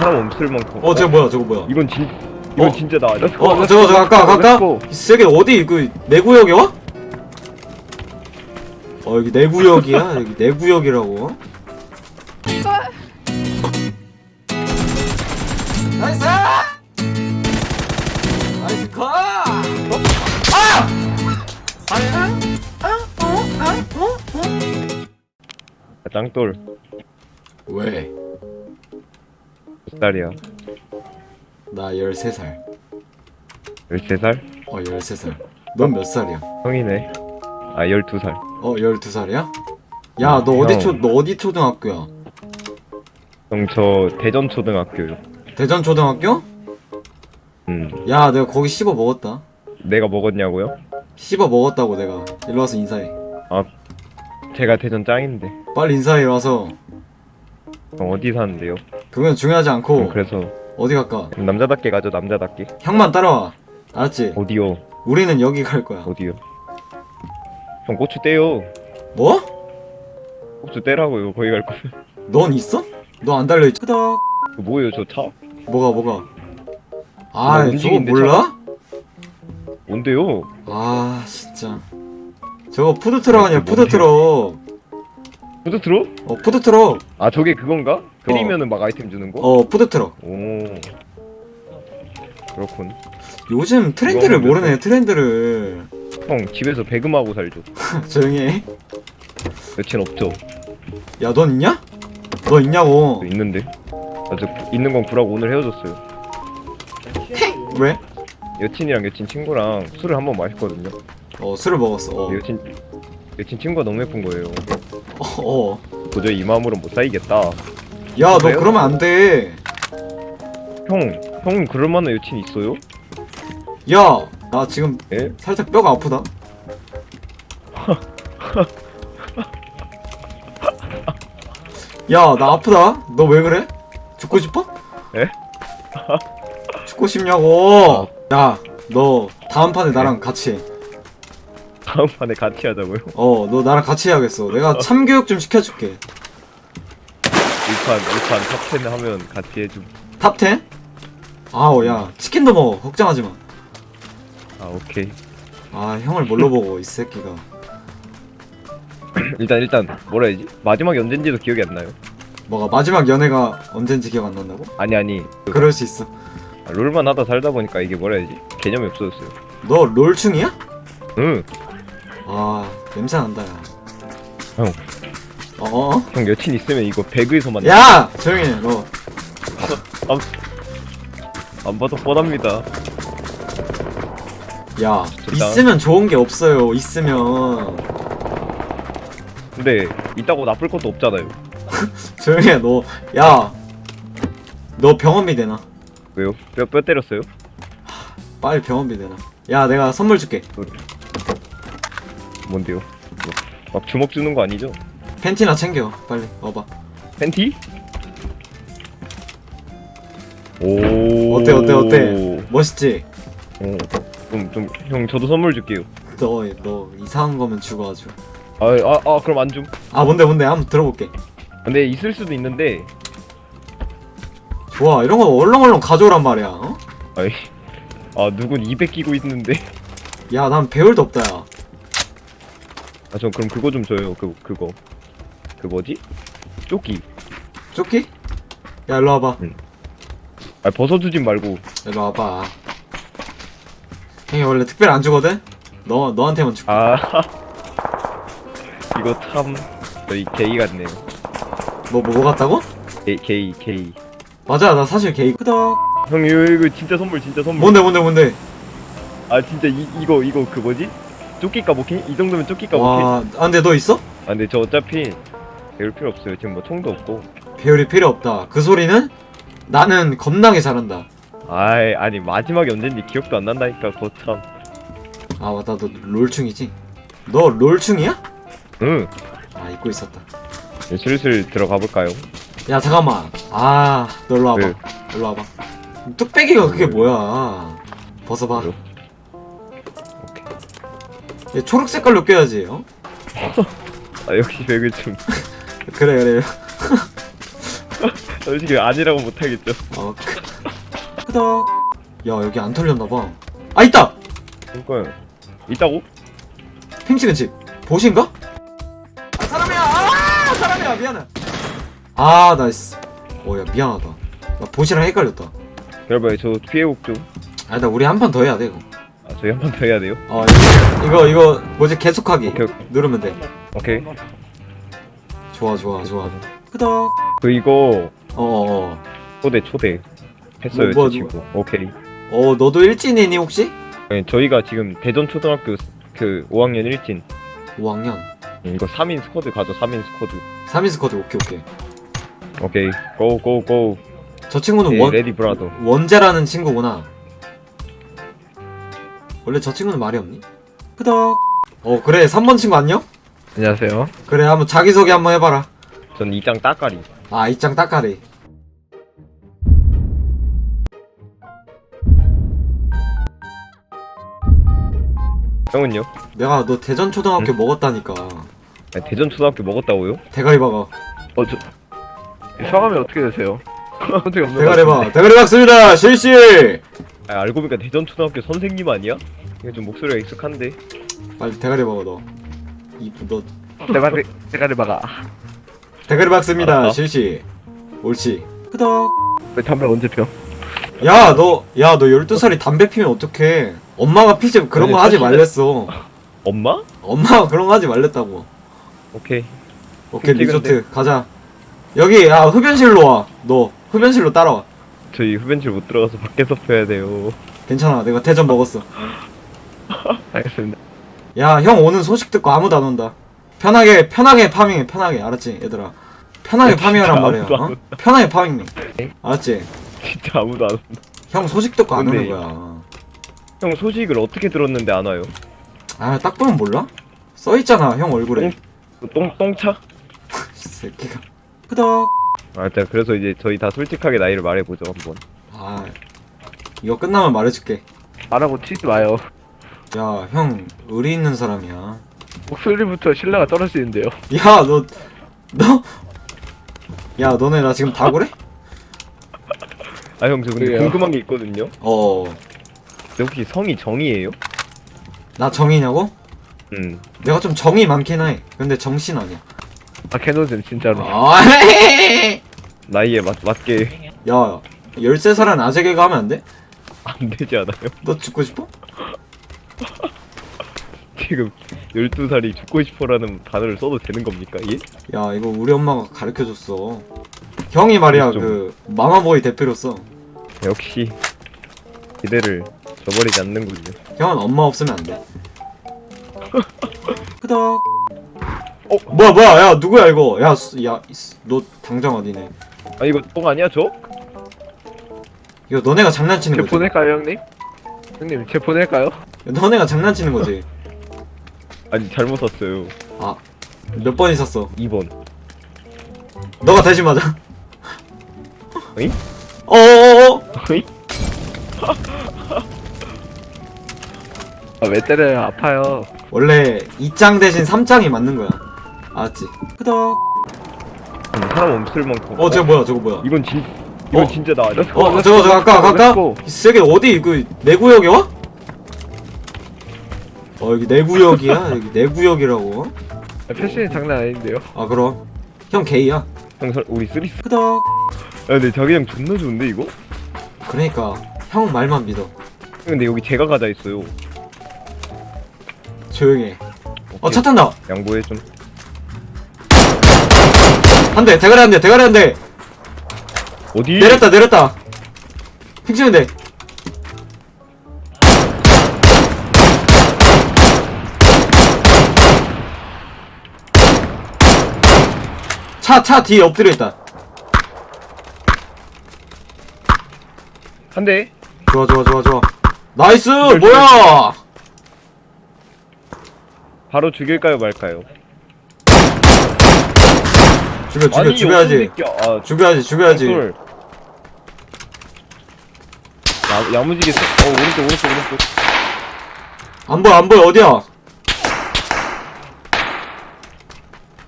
사람 없을 만큼. 어 저거 뭐야 저거 뭐야? 이건 진 이건 어? 진짜다. 어 저거 저거 아까 아까 이 새끼 어디 그 내 구역에 와? 어 여기 내 구역이야? 여기 내 구역이라고? 나이스! 나이스 컷! 짱돌. 왜? 몇 살이야? 나 13살 13살? 어 13살 넌 몇 살이야? 형이네. 아 12살. 어 12살이야? 야 너 어디 형. 초너 어디 초등학교야? 형 저 대전 초등학교요. 대전 초등학교? 음. 야 내가 거기 씹어 먹었다 내가 먹었냐고요? 씹어 먹었다고 내가 일로 와서 인사해 제가 대전 짱인데. 빨리 인사해 와서 형 어디 사는데요? 그건 중요하지 않고 음, 그래서 어디 갈까? 남자답게 가죠 남자답게. 형만 따라와 알았지? 어디요? 우리는 여기 갈 거야 어디요? 형 고추 떼요. 뭐? 고추 떼라고요. 거기 갈 거면. 넌 있어? 너 안 달려 있지? 끄덕 그 뭐예요 저 차? 뭐가 뭐가 아 뭐 저거 몰라? 뭔데요? 아 진짜 저거 푸드 트럭 아니야 뭔데요? 푸드 트럭 푸드 트럭? 어 푸드 트럭 아 저게 그건가? 끓이면은 막 아이템 주는 거? 어 푸드 트럭 오. 그렇군. 요즘 트렌드를 이거 모르네 트렌드를 형 집에서 배금하고 살죠. 조용히 해 여친 없죠? 야, 넌 있냐? 너 있냐고. 저 있는데. 아저 있는 건 구라고 오늘 헤어졌어요. 왜? 여친이랑 여친 친구랑 술을 한 번 마셨거든요. 어, 술을 먹었어. 어. 여친 여친 친구가 너무 예쁜 거예요. 어. 어. 도저히 이 마음으로는 못 살겠다. 야, 너 그래요? 그러면 안 돼. 형, 형은 그럴 만한 여친 있어요? 야, 나 지금 예? 살짝 뼈가 아프다. 야, 나 아프다. 너 왜 그래? 죽고 싶어? 에? 죽고 싶냐고. 야, 너 다음 판에 나랑 같이 해. 다음 판에 같이 하자고요. 어, 너 나랑 같이 해야겠어. 내가 참교육 좀 시켜줄게. 1판 1판 탑10 하면 같이 해줌. 탑 10? 아우, 야, 치킨도 먹어. 걱정하지 마. 아 오케이. 아, 형을 뭘로 보고, 이 새끼가. 일단 일단 뭐라 해야지? 마지막이 언젠지도 기억이 안 나요. 뭐가 마지막 연애가 언젠지 기억 안 난다고? 아니 아니 그럴 수 있어. 아, 롤만 하다 살다 보니까 이게 뭐라 해야지? 개념이 없어졌어요. 너 롤충이야? 응. 아, 냄새 난다, 야. 형. 어? 형 여친 있으면 이거 배그에서만 야! 조용히 해, 너. 안 봐도 뻔합니다. 야, 좋다. 있으면 좋은 게 없어요. 있으면. 근데 있다고 나쁠 것도 없잖아요. 조용히 해, 너. 야! 너 병원비 내놔. 왜요? 뼈, 뼈 때렸어요? 빨리 병원비 내놔. 야, 내가 선물 줄게. 뭔데요? 뭐, 막 주먹 주는 거 아니죠? 팬티나 챙겨. 빨리, 와봐. 팬티? 오. 어때, 어때, 어때? 멋있지? 어. 좀, 좀, 형, 저도 선물 줄게요. 너, 너 이상한 거면 죽어, 아주. 아, 아, 아, 그럼 안 줌. 아, 뭔데, 뭔데? 한번 들어볼게. 근데 있을 수도 있는데, 좋아, 이런 거 얼렁얼렁 가져오란 말이야. 어? 아이, 아, 누군 200 끼고 있는데. 야, 난 배울도 없다, 야. 아, 전 그럼 그거 좀 줘요. 그, 그거. 그 뭐지? 조끼. 조끼? 야, 일로 와봐. 아, 벗어주진 말고. 일로 와봐. 형이 원래 특별히 안 주거든? 너, 너한테만 줄게. 아. 이거 참, 저희 게이 같네요. 뭐, 뭐, 뭐 같다고? 게이, 게이, 게이. 맞아, 나 사실 게이. 끄덕. 형, 이거, 이거 진짜 선물, 진짜 선물. 뭔데, 뭔데, 뭔데? 아, 진짜 이, 이거, 이거 그 뭐지? 조끼 까먹기? 이 정도면 조끼 까먹기? 와, 아, 근데 너 있어? 아, 근데 저 어차피 배울 필요 없어요. 지금 뭐 총도 없고. 배울이 필요 없다. 그 소리는 나는 겁나게 잘한다. 아이, 아니, 마지막에 언젠지 기억도 안 난다니까, 그거 참. 아, 맞다. 너 롤충이지? 너 롤충이야? 응. 아, 잊고 있었다. 이제 슬슬 들어가 볼까요? 야, 잠깐만. 아, 너 일로 와봐. 네. 일로 와봐. 뚝배기가 그게 뭐야. 벗어봐. 뭐요? 얘 초록 색깔로 껴야지, 어? 아, 역시 배그 좀. 그래, 그래. 솔직히 아니라고 못하겠죠. 어, 크- 끄덕. 야, 여기 안 털렸나봐. 아, 있다! 그러니까 있다고? 핑 찍은 집. 보신가? 아, 사람이야! 아! 사람이야! 미안해. 아, 나이스. 오, 야, 미안하다. 나 보시랑 헷갈렸다. 여러분 저 피해복 좀. 아, 나 우리 한 판 더 해야 돼, 이거. 아 저희 한번 더 해야 돼요. 어, 이거, 이거, 뭐지, 계속하기. 오케이, 오케이. 누르면 돼. 오케이. 좋아, 좋아, 좋아. 끄덕. 그 이거 어어어. 초대 초대 했어요 뭐, 뭐, 저 친구. 오케이. 어, 너도 일진이니, 혹시? 네, 저희가 지금 대전 초등학교 그 5학년 1진 5학년. 이거 3인 스쿼드 가죠 3인 스쿼드 3인 스쿼드, 오케이, 오케이. 오케이 고 고 고 저 친구는 예, 원, 레디 브라더 원재라는 친구구나. 원래 저 친구는 말이 없니? 끄덕. 어, 그래, 3번 친구 안녕? 안녕하세요 그래, 한번 자기소개 한번 해봐라. 전 이장 따까리 아, 입장 따까리. 형은요? 내가 너 대전 초등학교 먹었다니까. 아, 대전 초등학교 먹었다고요? 대가리 박아. 어, 저... 성함이 어떻게 되세요? 어떻게 없는 대가리 것 박. 같은데. 대가리 박습니다. 실시. 아, 알고 보니까 대전 초등학교 선생님 아니야? 이거 좀 목소리가 익숙한데 빨리 대가리 박아 너. 이너 대가리, 대가리 박아. 대가리 박습니다. 알았어. 실시. 옳지. 끄덕. 왜 담배 언제 펴? 야, 너, 야, 너 12살이 담배 피면 어떡해. 엄마가 피지, 그런 거 하지 말랬어. 엄마? 엄마가 그런 거 하지 말랬다고. 오케이 오케이? 리조트, 가자. 여기, 야, 흡연실로 와. 너, 흡연실로 따라와. 저희 흡연실 못 들어가서 밖에서 펴야 돼요 괜찮아, 내가 대전 먹었어. 알겠습니다. 야, 형 오는 소식 듣고 아무도 안 온다. 편하게, 편하게 파밍해, 편하게. 알았지, 얘들아. 편하게 야, 파밍하란 말이야. 아무도 안 어? 온다. 편하게 파밍해. 알았지? 진짜 아무도 안 온다 형 소식 듣고 안 근데 오는 거야. 형 소식을 어떻게 들었는데 안 와요? 아, 딱 보면 몰라? 써 있잖아, 형 얼굴에. 그 똥, 똥차? 이 새끼가. 끄덕. 아, 자, 그래서 이제 저희 다 솔직하게 나이를 말해보죠, 한번. 아, 이거 끝나면 말해줄게. 말하고 치지 마요. 야, 형, 의리 있는 사람이야. 목소리부터 신뢰가 떨어지는데요. 야, 너, 너? 야, 너네 나 지금 다 그래? 아, 형, 저 근데 그래요? 궁금한 게 있거든요? 어, 근데 혹시 성이 정이에요? 나 정이냐고? 음. 내가 좀 정이 많긴 해. 근데 정신 아니야. 아, 개노잼, 진짜로. 아, 나이에 맞, 맞게 야, 13살은 아재 개그 하면 안 돼? 안 되지 않아요? 너 죽고 싶어? 지금 12살이 죽고 싶어라는 단어를 써도 되는 겁니까, 예? 야, 이거 우리 엄마가 가르쳐 줬어. 형이 말이야, 좀- 그, 마마보이 대표로서. 역시 기대를 저버리지 않는군요. 형은 엄마 없으면 안 돼. 끄덕. 어, 뭐야, 뭐야, 야, 누구야, 이거? 야, 수- 야, 이스- 너 당장 어디네? 아, 이거 똥 아니야, 저? 이거 너네가 장난치는 제 거지? 보낼까요, 형님? 형님, 제 보낼까요? 너네가 장난치는 거지? 아니, 잘못 샀어요. 아, 몇번 있었어? 2번. 너가 대신 맞아. 어잉? 어어어어? 어잉? 아, 왜 때려요? 아파요. 원래 2장 대신 3장이 맞는 거야. 알았지? 끄덕. 아니, 사람 없을 만큼. 어, 저거 뭐야, 저거 뭐야? 이건 진, 이건 어? 진짜 나? 어, 저거, 저거, 아까, 아까. 이 새끼 어디, 그, 내 구역에 와? 어, 여기 내 구역이야? 여기 내 구역이라고? 아, 패션이 장난 아닌데요. 아, 그럼. 형 게이야. 형, 설- 우리 쓰리스. 끄덕. 야, 근데 자기장 존나 좋은데, 이거? 그러니까, 형 말만 믿어. 근데 여기 제가 가자 했어요. 조용히 해. 어, 차 탄다! 양보해, 좀. 한 대, 대가리 한 대, 대가리 한 대! 어디? 내렸다, 내렸다! 픽치면 돼. 차, 차 뒤에 엎드려 있다. 한 대. 좋아, 좋아, 좋아, 좋아. 나이스! 뭐야! 바로 죽일까요, 말까요? 죽여, 죽여, 죽여야지. 어떤 새끼야. 아, 죽여야지, 죽여야지. 술. 야, 야무지게 쏘- 어 오른쪽 오른쪽 오른쪽 안 보여, 안 보여, 어디야?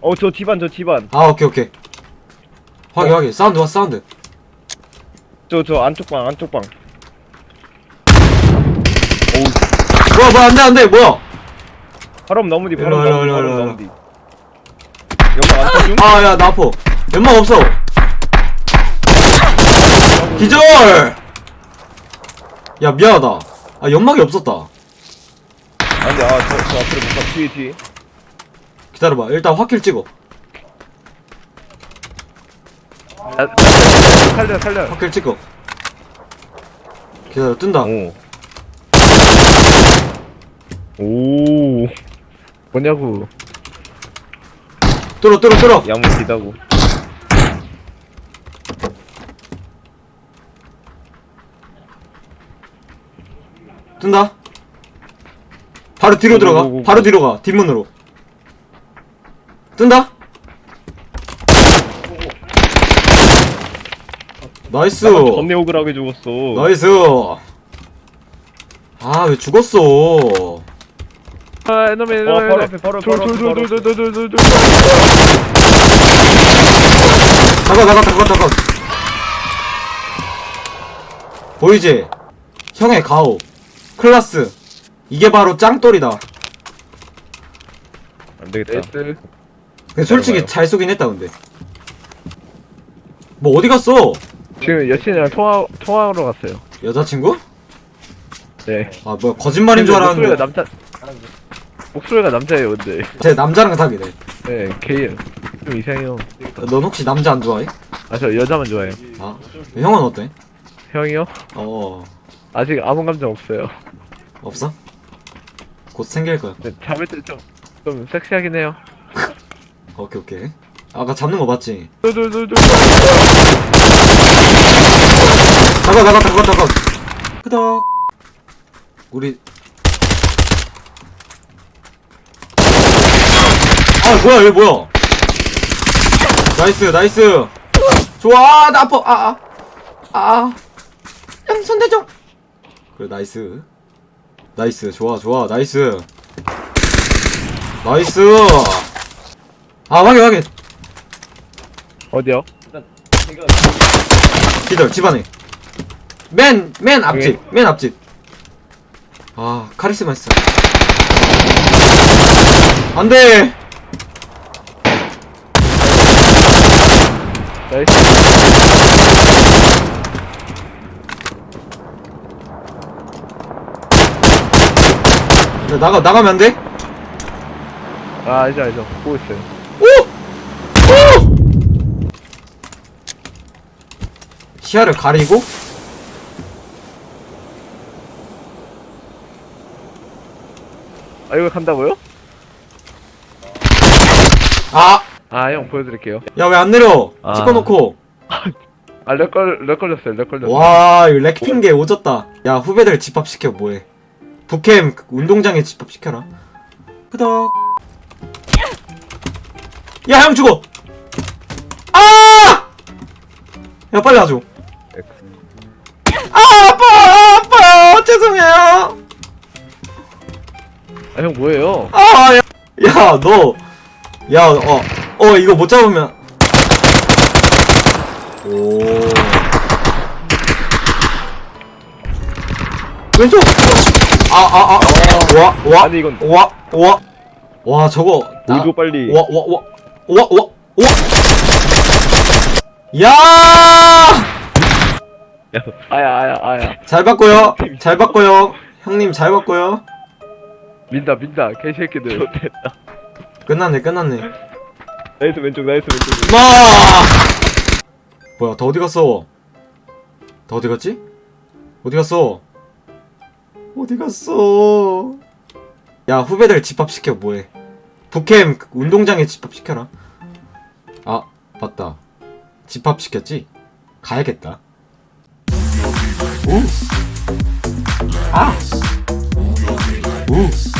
어저 집안 저 집안 아, 오케이, 오케이. 확인 확인. 사운드 와 사운드. 저 저 안쪽 방 안쪽 방. 뭐야 뭐야 안돼 안돼 뭐야? 바람 너무 뒤 바람 일로, 너무 뒤 일로, 바람 일로, 너무 뒤 연막 안 터줌? 아야 나 아파. 연막 없어. 기절! 야 미안하다. 아 연막이 없었다. 안돼 아저 저 앞으로 못 가. 뒤에 뒤에 기다려봐. 일단 확킬 찍어. 아, 살려 살려. 확킬 찍어. 기다려 뜬다. 오. 오. 뭐냐고. 뚫어 뚫어 뚫어. 야무지다고. 뜬다. 바로 뒤로 들어가. 오오오오. 바로 뒤로 가. 뒷문으로 뜬다? 나이스. 전내 오그라게 죽었어. 나이스. 아 왜 죽었어? 아 에너미 에너미 어, 바로 앞에, 바로 앞에, 바로 앞에, 바로 앞에. 잠깐 잠깐 잠깐 잠깐 보이지? 형의 가오. 클라스. 이게 바로 짱돌이다. 안 되겠다. 나이스 근데 솔직히. 잘 쏘긴 했다 근데 뭐 어디 갔어? 지금 여친이랑 통화 통화하러 갔어요 어, 여자친구? 네 아 뭐야 거짓말인 줄 목소리가 알았는데 남자 목소리가 남자예요 근데 제 남자랑 사귀래 네 게이요 좀 이상해요 넌 혹시 남자 안 좋아해? 아 저 여자만 좋아해요 아 형은 어때? 형이요? 어 아직 아무 감정 없어요 없어? 곧 생길 거야 근데 잡을 때 좀 좀 섹시하긴 해요 오케이 오케이. 아까 잡는 거 봤지? 둘둘둘둘. 잠깐 잠깐 잠깐 잠깐. 끄덕 우리. 아 뭐야 얘 뭐야? 나이스 나이스. 좋아 아, 나 아파. 아아아 아. 형 손대줘. 그래 나이스. 나이스 좋아 좋아 나이스. 나이스 아 확인 확인. 어디요? 기다려 집안에. 맨 맨 앞집 맨 앞집. 아 카리스마 있어. 안돼! 나이스. 야, 나가 나가면 안 돼? 아 알죠 알죠. 보고 있어요 오! 오! 시야를 가리고 아 이거 간다고요? 아! 아 형 보여드릴게요. 야 왜 안 내려? 아. 찍어놓고. 아렉 걸, 렉 걸렸어요 렉 걸렸어요. 와 이거 렉핑계 오졌다. 야 후배들 집합시켜 뭐해. 북캠 운동장에 집합시켜라. 끄덕. 야 형 죽어! 아! 야 빨리 와줘 아 아파 아파 죄송해요. 아 형 뭐예요? 아, 야, 야, 너, 야, 어, 어, 이거 못 잡으면, 오, 왼쪽, 아, 아, 아, 와, 와, 아니, 이건- 와, 와, 와, 저거, 나, 오조 빨리. 와, 와, 와, 와, 와, 와, 야, 야, 아야 아야 아야 잘 봤고요, 잘 봤고요, 형님 잘 봤고요, 민다 민다 개새끼들. 끝났네, 끝났네. 나이스 왼쪽 나이스 왼쪽. 마! 뭐야, 더 어디 갔어? 더 어디 갔지? 어디 갔어? 어디 갔어? 야, 후배들 집합시켜, 뭐해. 북캠 운동장에 집합시켜라. 아, 맞다. 집합시켰지? 가야겠다. 우! 아! 우!